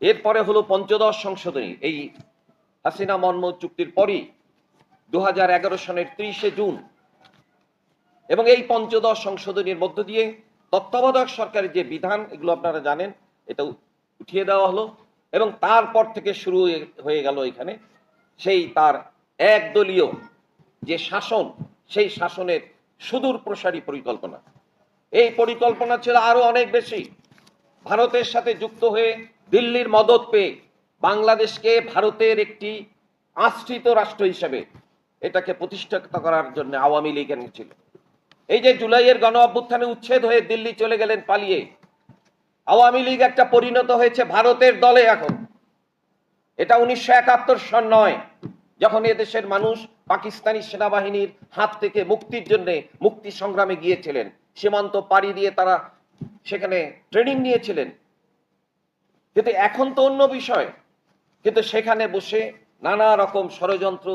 এরপরে হলো পঞ্চদশ সংশোধনী। এই হাসিনা মর্ম চুক্তির পরই দু সনের ত্রিশে জুন। এবং এই পঞ্চদশ সংশোধনীর মধ্য দিয়ে তত্ত্বাবধায়ক সরকারের যে বিধান, এগুলো আপনারা জানেন, এটা উঠিয়ে দেওয়া হলো। এবং তারপর থেকে শুরু হয়ে গেল এখানে সেই তার একদলীয় যে শাসন, সেই শাসনের সুদূর প্রসারী পরিকল্পনা। এই পরিকল্পনা ছিল আরও অনেক বেশি। ভারতের সাথে যুক্ত হয়ে দিল্লির মদত পেয়ে বাংলাদেশকে ভারতের একটি আশ্রিত রাষ্ট্র হিসেবে এটাকে প্রতিষ্ঠিত করার জন্য আওয়ামী লীগ ছিল এই যে জুলাইয়ের গণ অভ্যুত্থানে উচ্ছেদ হয়ে দিল্লি চলে গেলেন পালিয়ে, আওয়ামী লীগ একটা পরিণত হয়েছে ভারতের দলে এখন। এটা উনিশশো একাত্তর সন নয়, যখন এদেশের মানুষ পাকিস্তানি সেনাবাহিনীর হাত থেকে মুক্তির জন্য মুক্তি সংগ্রামে গিয়েছিলেন। সীমান্ত পাড়ি দিয়ে তারা সেখানে ট্রেনিং নিয়েছিলেন। কিন্তু এখন তো অন্য বিষয়। কিন্তু সেখানে বসে নানা রকম ষড়যন্ত্র